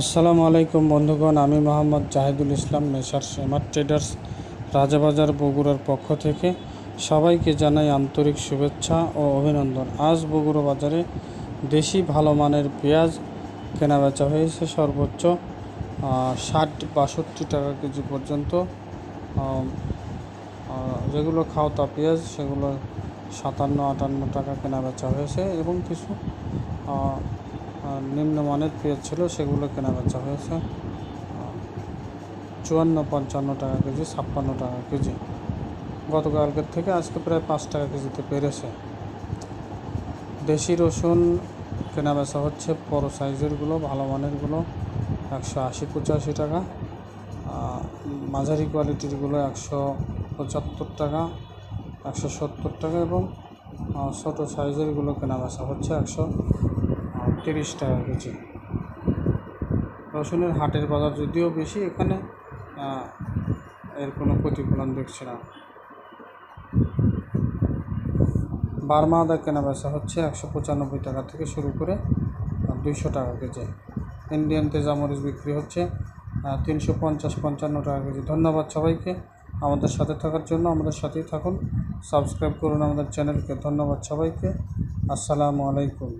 আসসালামু আলাইকুম বন্ধুগণ, আমি মোহাম্মদ জাহিদুল ইসলাম মেসার সেমার ট্রেডার্স, রাজাবাজার বগুড়ার পক্ষ থেকে সবাইকে জানাই আন্তরিক শুভেচ্ছা ও অভিনন্দন। আজ বগুড়া বাজারে দেশি ভালো মানের পেঁয়াজ কেনাবেচা হয়েছে সর্বোচ্চ ষাট বাষট্টি টাকা কেজি পর্যন্ত। যেগুলো খাওতা পেঁয়াজ, সেগুলো সাতান্ন আটান্ন টাকা কেনা বেচা হয়েছে এবং কিছু নিম্নমানের পেঁয়াজ ছিল, সেগুলো কেনা বেচা হয়েছে। চুয়ান্ন, পঞ্চান্ন টাকা কেজি, ছাপ্পান্ন টাকা কেজি। গতকালকের থেকে আজকে প্রায় পাঁচ টাকা কেজিতে বেড়েছে। দেশি রসুন কেনা বেচা হচ্ছে, বড়ো সাইজেরগুলো ভালো মানেরগুলো একশো আশি, পঁচাশি টাকা। মাঝারি কোয়ালিটিরগুলো একশো পঁচাত্তর টাকা, একশো সত্তর টাকা এবং ছোটো সাইজেরগুলো কেনা বেচা হচ্ছে একশো তিরিশ টাকা কেজি রসুনের হাটের বাজার যদিও বেশি, এখানে এর কোনো প্রতিফলন দেখছি না। বার্মা আদা কেনা বেচা হচ্ছে একশো পঁচানব্বই টাকা থেকে শুরু করে দুইশো টাকা কেজি। ইন্ডিয়ান তেজামরিচ বিক্রি হচ্ছে তিনশো পঞ্চাশ পঞ্চান্ন টাকা কেজি। ধন্যবাদ সবাইকে আমাদের সাথে থাকার জন্য। আমাদের সাথেই থাকুন, সাবস্ক্রাইব করুন আমাদের চ্যানেলকে। ধন্যবাদ সবাইকে। আসসালামু আলাইকুম।